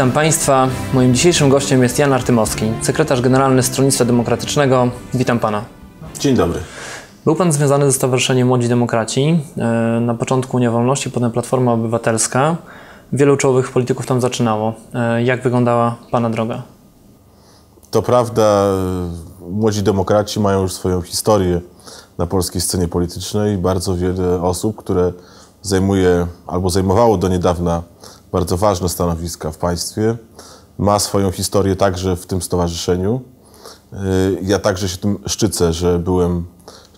Witam Państwa. Moim dzisiejszym gościem jest Jan Artymowski, sekretarz generalny Stronnictwa Demokratycznego. Witam Pana. Dzień dobry. Był Pan związany ze Stowarzyszeniem Młodzi Demokraci. E, na początku Unia Wolności, potem Platforma Obywatelska. Wielu czołowych polityków tam zaczynało. E, jak wyglądała Pana droga? To prawda, młodzi demokraci mają już swoją historię na polskiej scenie politycznej. Bardzo wiele osób, które zajmuje albo zajmowało do niedawna bardzo ważne stanowiska w państwie, ma swoją historię także w tym stowarzyszeniu. Y, ja także się tym szczycę, że byłem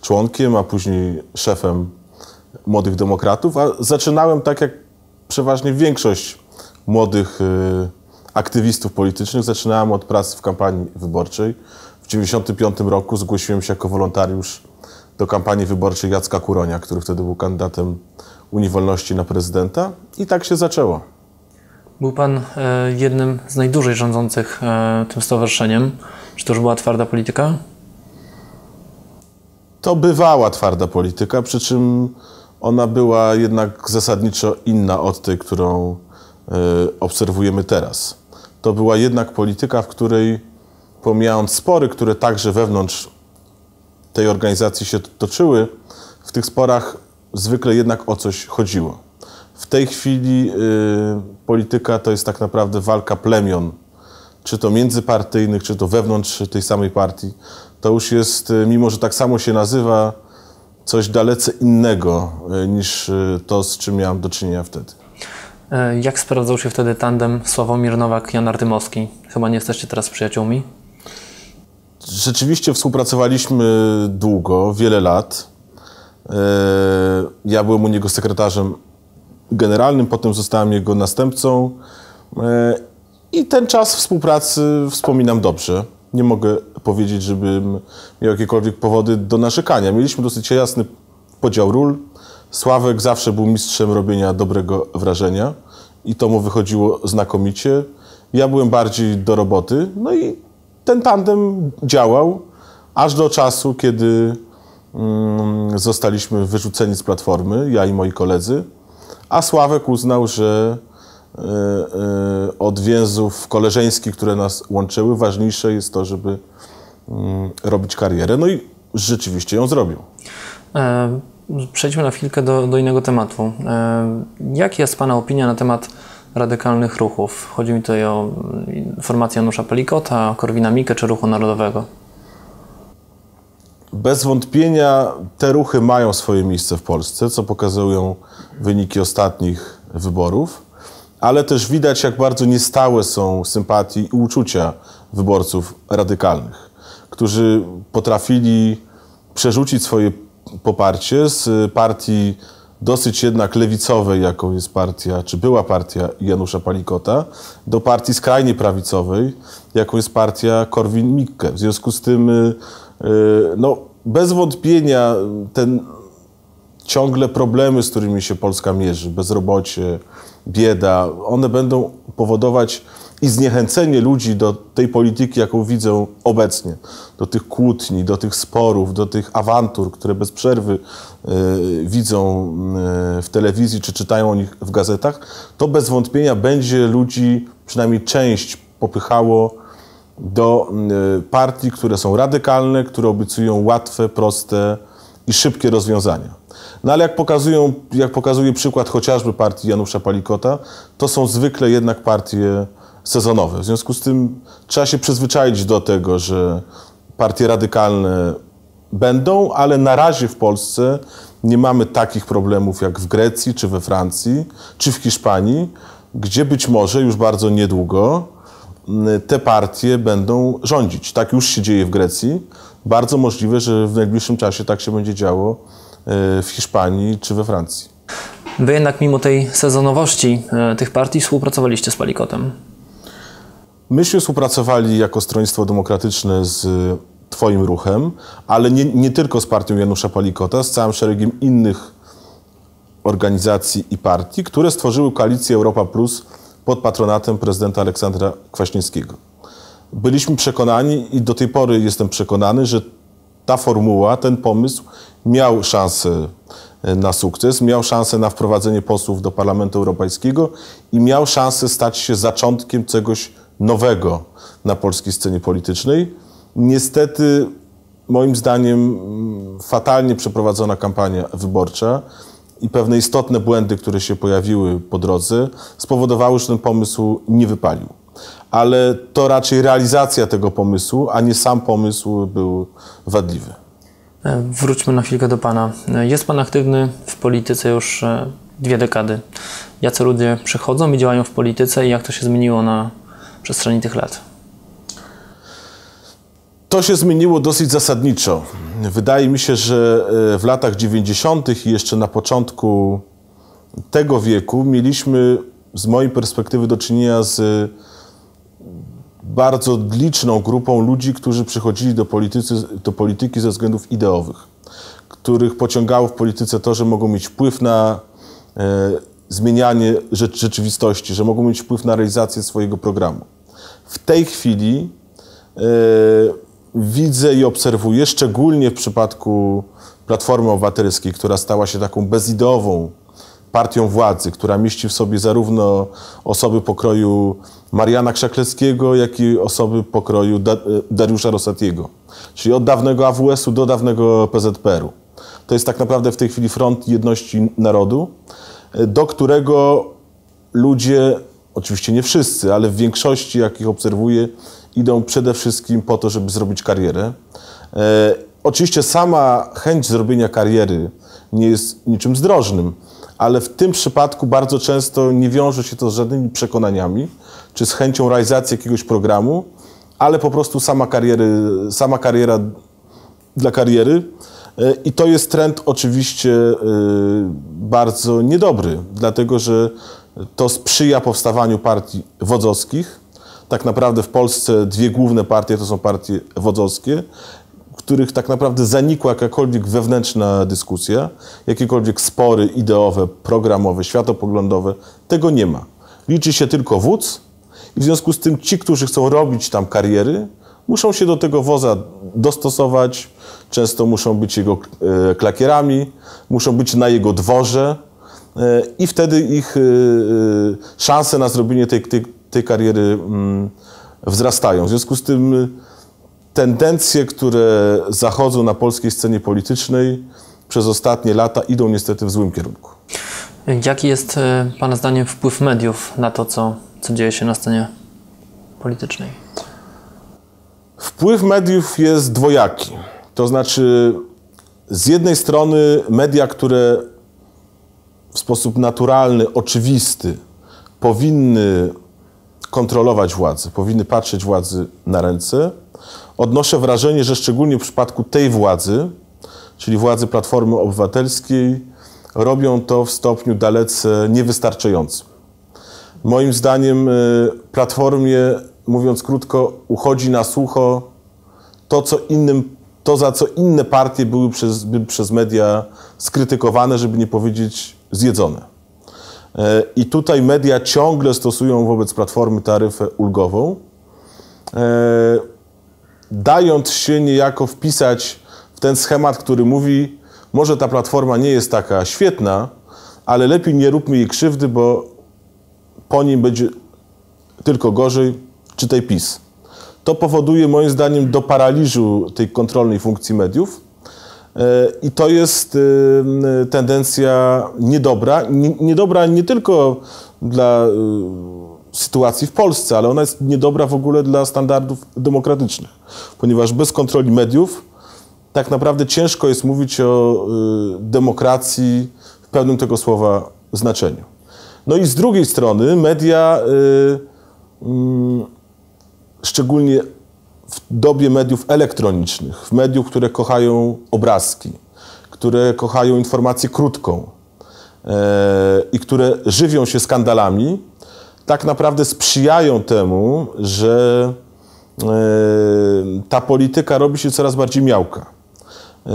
członkiem, a później szefem Młodych Demokratów, a zaczynałem tak jak przeważnie większość młodych y, aktywistów politycznych, zaczynałem od pracy w kampanii wyborczej. W 1995 roku zgłosiłem się jako wolontariusz do kampanii wyborczej Jacka Kuronia, który wtedy był kandydatem Unii Wolności na prezydenta i tak się zaczęło. Był Pan e, jednym z najdłużej rządzących e, tym stowarzyszeniem. Czy to już była twarda polityka? To bywała twarda polityka, przy czym ona była jednak zasadniczo inna od tej, którą e, obserwujemy teraz. To była jednak polityka, w której pomijając spory, które także wewnątrz tej organizacji się toczyły, w tych sporach zwykle jednak o coś chodziło. W tej chwili y, polityka to jest tak naprawdę walka plemion, czy to międzypartyjnych, czy to wewnątrz tej samej partii. To już jest, y, mimo że tak samo się nazywa, coś dalece innego y, niż y, to, z czym miałem do czynienia wtedy. E, Jak sprawdzał się wtedy tandem Sławomir Nowak-Jan Artymowski? Chyba nie jesteście teraz przyjaciółmi? Rzeczywiście współpracowaliśmy długo, wiele lat. E, Ja byłem u niego sekretarzem generalnym, potem zostałem jego następcą. E, I ten czas współpracy wspominam dobrze. Nie mogę powiedzieć, żebym miał jakiekolwiek powody do narzekania. Mieliśmy dosyć jasny podział ról. Sławek zawsze był mistrzem robienia dobrego wrażenia i to mu wychodziło znakomicie. Ja byłem bardziej do roboty, no i ten tandem działał aż do czasu, kiedy mm, zostaliśmy wyrzuceni z platformy, ja i moi koledzy, a Sławek uznał, że e, e, od więzów koleżeńskich, które nas łączyły, ważniejsze jest to, żeby mm, robić karierę. No i rzeczywiście ją zrobił. E, Przejdźmy na chwilkę do, do innego tematu. Jaka jest Pana opinia na temat radykalnych ruchów? Chodzi mi tutaj o mm, formację Janusza Pelikota, Korwina Mikke czy Ruchu Narodowego. Bez wątpienia te ruchy mają swoje miejsce w Polsce, co pokazują wyniki ostatnich wyborów, ale też widać, jak bardzo niestałe są sympatie i uczucia wyborców radykalnych, którzy potrafili przerzucić swoje poparcie z partii dosyć jednak lewicowej, jaką jest partia, czy była partia Janusza Palikota, do partii skrajnie prawicowej, jaką jest partia Korwin-Mikke. W związku z tym, y, no, bez wątpienia ten ciągle problemy, z którymi się Polska mierzy, bezrobocie, bieda, one będą powodować i zniechęcenie ludzi do tej polityki, jaką widzę obecnie, do tych kłótni, do tych sporów, do tych awantur, które bez przerwy y, widzą y, w telewizji czy czytają o nich w gazetach, to bez wątpienia będzie ludzi, przynajmniej część, popychało do y, partii, które są radykalne, które obiecują łatwe, proste i szybkie rozwiązania. No ale jak, pokazują, jak pokazuje przykład chociażby partii Janusza Palikota, to są zwykle jednak partie sezonowe. W związku z tym trzeba się przyzwyczaić do tego, że partie radykalne będą, ale na razie w Polsce nie mamy takich problemów jak w Grecji, czy we Francji, czy w Hiszpanii, gdzie być może już bardzo niedługo te partie będą rządzić. Tak już się dzieje w Grecji. Bardzo możliwe, że w najbliższym czasie tak się będzie działo e, w Hiszpanii czy we Francji. Wy jednak mimo tej sezonowości e, tych partii współpracowaliście z Palikotem. Myśmy współpracowali jako Stronnictwo Demokratyczne z Twoim ruchem, ale nie, nie tylko z partią Janusza Palikota, z całym szeregiem innych organizacji i partii, które stworzyły koalicję Europa Plus pod patronatem prezydenta Aleksandra Kwaśniewskiego. Byliśmy przekonani i do tej pory jestem przekonany, że ta formuła, ten pomysł miał szansę na sukces, miał szansę na wprowadzenie posłów do Parlamentu Europejskiego i miał szansę stać się zaczątkiem czegoś nowego na polskiej scenie politycznej. Niestety, moim zdaniem, fatalnie przeprowadzona kampania wyborcza i pewne istotne błędy, które się pojawiły po drodze, spowodowały, że ten pomysł nie wypalił. Ale to raczej realizacja tego pomysłu, a nie sam pomysł był wadliwy. E, wróćmy na chwilkę do Pana. E, jest Pan aktywny w polityce już e, dwie dekady. Jacy ludzie przychodzą i działają w polityce i jak to się zmieniło na przestrzeni tych lat? To się zmieniło dosyć zasadniczo. Wydaje mi się, że w latach 90. i jeszcze na początku tego wieku mieliśmy z mojej perspektywy do czynienia z bardzo liczną grupą ludzi, którzy przychodzili do, politycy, do polityki ze względów ideowych, których pociągało w polityce to, że mogą mieć wpływ na e, zmienianie rzeczywistości, że mogą mieć wpływ na realizację swojego programu. W tej chwili e, widzę i obserwuję, szczególnie w przypadku Platformy Obywatelskiej, która stała się taką bezideową partią władzy, która mieści w sobie zarówno osoby pokroju Mariana Krzaklewskiego, jak i osoby pokroju da Dariusza Rosatiego. Czyli od dawnego AWS-u do dawnego PZPR-u. To jest tak naprawdę w tej chwili front jedności narodu, do którego ludzie, oczywiście nie wszyscy, ale w większości, jakich obserwuję, idą przede wszystkim po to, żeby zrobić karierę. E, oczywiście sama chęć zrobienia kariery nie jest niczym zdrożnym, ale w tym przypadku bardzo często nie wiąże się to z żadnymi przekonaniami, czy z chęcią realizacji jakiegoś programu, ale po prostu sama, kariery, sama kariera dla kariery. E, I to jest trend oczywiście e, bardzo niedobry, dlatego że to sprzyja powstawaniu partii wodzowskich. Tak naprawdę w Polsce dwie główne partie to są partie wodzowskie których tak naprawdę zanikła jakakolwiek wewnętrzna dyskusja, jakiekolwiek spory ideowe, programowe, światopoglądowe, tego nie ma. Liczy się tylko wódz i w związku z tym ci, którzy chcą robić tam kariery, muszą się do tego woza dostosować, często muszą być jego e, klakierami, muszą być na jego dworze e, i wtedy ich e, szanse na zrobienie tej, tej, tej kariery mm, wzrastają. W związku z tym tendencje, które zachodzą na polskiej scenie politycznej przez ostatnie lata idą niestety w złym kierunku. Jaki jest e, Pana zdaniem wpływ mediów na to, co, co dzieje się na scenie politycznej? Wpływ mediów jest dwojaki. To znaczy, z jednej strony media, które w sposób naturalny, oczywisty powinny kontrolować władzę, powinny patrzeć władzy na ręce, odnoszę wrażenie, że szczególnie w przypadku tej władzy, czyli władzy Platformy Obywatelskiej, robią to w stopniu dalece niewystarczającym. Moim zdaniem y, Platformie, mówiąc krótko, uchodzi na sucho to, co innym, to za co inne partie były przez, przez media skrytykowane, żeby nie powiedzieć zjedzone. Y, I tutaj media ciągle stosują wobec Platformy taryfę ulgową. Y, dając się niejako wpisać w ten schemat, który mówi, może ta platforma nie jest taka świetna, ale lepiej nie róbmy jej krzywdy, bo po nim będzie tylko gorzej, czy tej PiS. To powoduje moim zdaniem do paraliżu tej kontrolnej funkcji mediów. I to jest e, tendencja niedobra. Niedobra nie tylko dla e, sytuacji w Polsce, ale ona jest niedobra w ogóle dla standardów demokratycznych, ponieważ bez kontroli mediów tak naprawdę ciężko jest mówić o y, demokracji w pełnym tego słowa znaczeniu. No i z drugiej strony media, y, y, szczególnie w dobie mediów elektronicznych, w mediów, które kochają obrazki, które kochają informację krótką y, i które żywią się skandalami, tak naprawdę sprzyjają temu, że e, ta polityka robi się coraz bardziej miałka. E,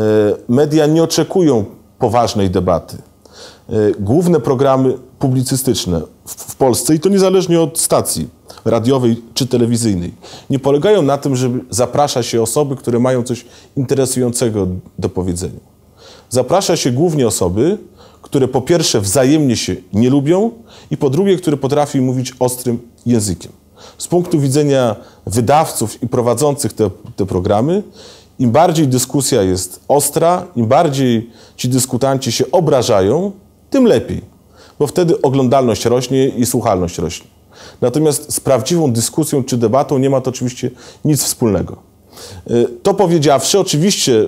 media nie oczekują poważnej debaty. E, główne programy publicystyczne w Polsce, i to niezależnie od stacji radiowej czy telewizyjnej, nie polegają na tym, żeby zapraszać się osoby, które mają coś interesującego do powiedzenia. zaprasza się głównie osoby, które po pierwsze wzajemnie się nie lubią i po drugie, które potrafią mówić ostrym językiem. Z punktu widzenia wydawców i prowadzących te, te programy, im bardziej dyskusja jest ostra, im bardziej ci dyskutanci się obrażają, tym lepiej, bo wtedy oglądalność rośnie i słuchalność rośnie. Natomiast z prawdziwą dyskusją czy debatą nie ma to oczywiście nic wspólnego. Y, to powiedziawszy, oczywiście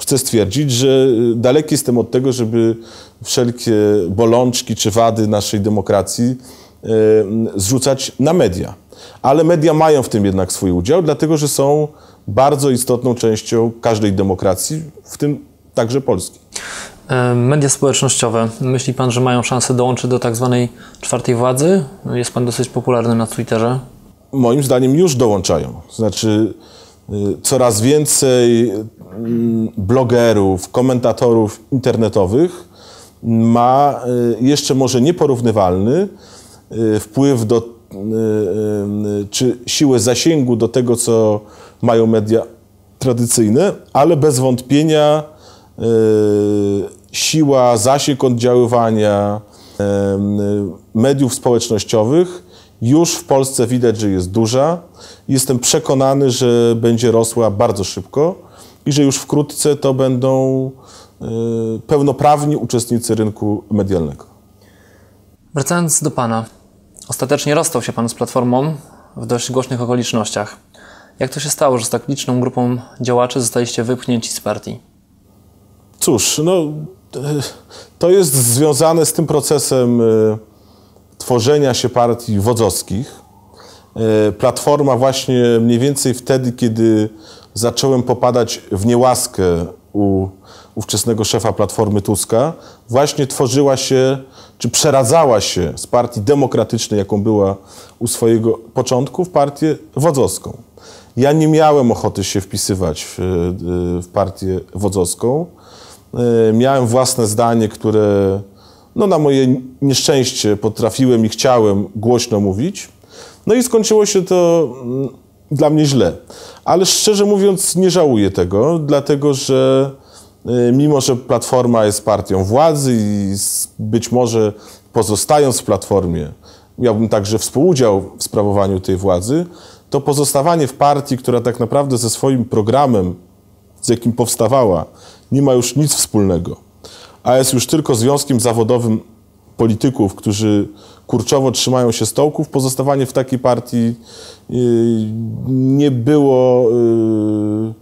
chcę stwierdzić, że y, daleki jestem od tego, żeby wszelkie bolączki czy wady naszej demokracji y, zrzucać na media. Ale media mają w tym jednak swój udział, dlatego że są bardzo istotną częścią każdej demokracji, w tym także Polski. E, media społecznościowe. Myśli Pan, że mają szansę dołączyć do tak zwanej czwartej władzy? Jest Pan dosyć popularny na Twitterze. Moim zdaniem już dołączają. Znaczy, y, coraz więcej mm, blogerów, komentatorów internetowych ma y, jeszcze może nieporównywalny y, wpływ do, czy siłę zasięgu do tego, co mają media tradycyjne, ale bez wątpienia siła, zasięg oddziaływania mediów społecznościowych już w Polsce widać, że jest duża. Jestem przekonany, że będzie rosła bardzo szybko i że już wkrótce to będą e, pełnoprawni uczestnicy rynku medialnego. Wracając do Pana, ostatecznie rozstał się Pan z Platformą w dość głośnych okolicznościach. Jak to się stało, że z tak liczną grupą działaczy zostaliście wypchnięci z partii? Cóż, no to jest związane z tym procesem e, tworzenia się partii wodzowskich. E, Platforma właśnie mniej więcej wtedy, kiedy zacząłem popadać w niełaskę u ówczesnego szefa Platformy Tuska, właśnie tworzyła się, czy przeradzała się z partii demokratycznej, jaką była u swojego początku, w partię wodzowską. Ja nie miałem ochoty się wpisywać w, e, w partię wodzowską. E, miałem własne zdanie, które no, na moje nieszczęście potrafiłem i chciałem głośno mówić. No i skończyło się to mm, dla mnie źle. Ale szczerze mówiąc, nie żałuję tego, dlatego że e, mimo, że Platforma jest partią władzy i być może pozostając w Platformie, miałbym także współudział w sprawowaniu tej władzy, to pozostawanie w partii, która tak naprawdę ze swoim programem, z jakim powstawała, nie ma już nic wspólnego, a jest już tylko związkiem zawodowym polityków, którzy kurczowo trzymają się stołków, pozostawanie w takiej partii yy, nie było yy,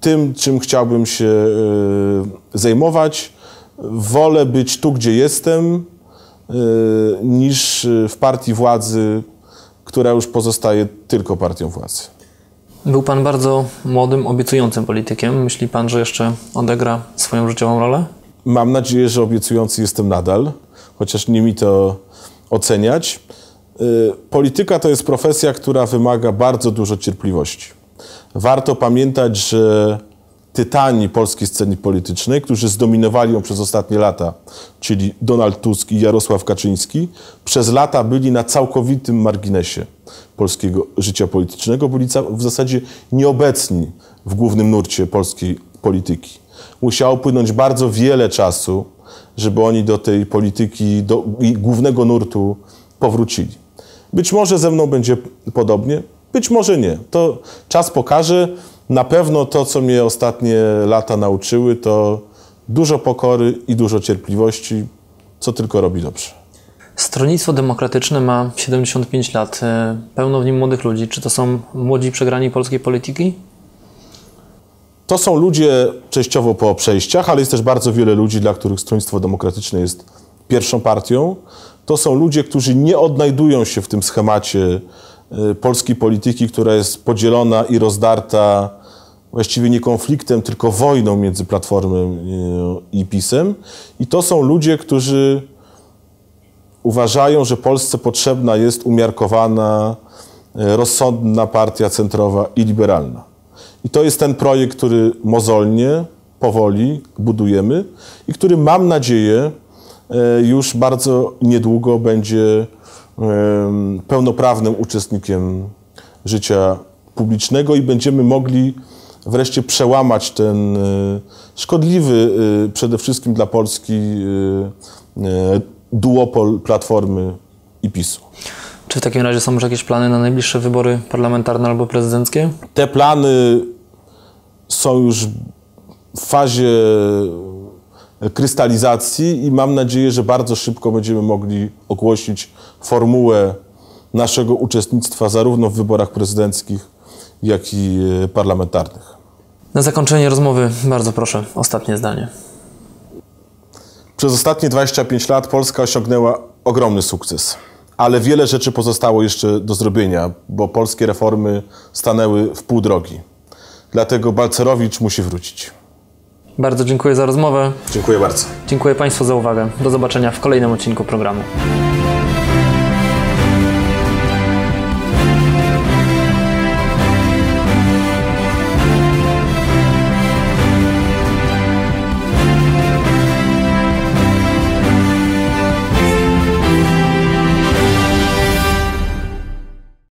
tym, czym chciałbym się yy, zajmować. Wolę być tu, gdzie jestem, niż w partii władzy, która już pozostaje tylko partią władzy. Był Pan bardzo młodym, obiecującym politykiem. Myśli Pan, że jeszcze odegra swoją życiową rolę? Mam nadzieję, że obiecujący jestem nadal, chociaż nie mi to oceniać. Y, polityka to jest profesja, która wymaga bardzo dużo cierpliwości. Warto pamiętać, że tytani polskiej sceny politycznej, którzy zdominowali ją przez ostatnie lata, czyli Donald Tusk i Jarosław Kaczyński, przez lata byli na całkowitym marginesie polskiego życia politycznego, byli w zasadzie nieobecni w głównym nurcie polskiej polityki. Musiało płynąć bardzo wiele czasu, żeby oni do tej polityki, do głównego nurtu powrócili. Być może ze mną będzie podobnie, być może nie. To czas pokaże. Na pewno to, co mnie ostatnie lata nauczyły, to dużo pokory i dużo cierpliwości, co tylko robi dobrze. Stronnictwo Demokratyczne ma 75 lat. E, pełno w nim młodych ludzi. Czy to są młodzi przegrani polskiej polityki? To są ludzie częściowo po przejściach, ale jest też bardzo wiele ludzi, dla których Stronnictwo Demokratyczne jest pierwszą partią. To są ludzie, którzy nie odnajdują się w tym schemacie e, polskiej polityki, która jest podzielona i rozdarta właściwie nie konfliktem, tylko wojną między Platformą e, i PiSem. I to są ludzie, którzy uważają, że Polsce potrzebna jest umiarkowana, e, rozsądna partia centrowa i liberalna. I to jest ten projekt, który mozolnie, powoli budujemy i który mam nadzieję e, już bardzo niedługo będzie pełnoprawnym uczestnikiem życia publicznego i będziemy mogli wreszcie przełamać ten y, szkodliwy przede wszystkim dla Polski duopol Platformy i PiSu. Czy w takim razie są już jakieś plany na najbliższe wybory parlamentarne albo prezydenckie? Te plany są już w fazie krystalizacji i mam nadzieję, że bardzo szybko będziemy mogli ogłosić formułę naszego uczestnictwa zarówno w wyborach prezydenckich, jak i e, parlamentarnych. Na zakończenie rozmowy bardzo proszę, ostatnie zdanie. Przez ostatnie 25 lat Polska osiągnęła ogromny sukces, ale wiele rzeczy pozostało jeszcze do zrobienia, bo polskie reformy stanęły w pół drogi. Dlatego Balcerowicz musi wrócić. Bardzo dziękuję za rozmowę. Dziękuję bardzo. Dziękuję Państwu za uwagę. Do zobaczenia w kolejnym odcinku programu.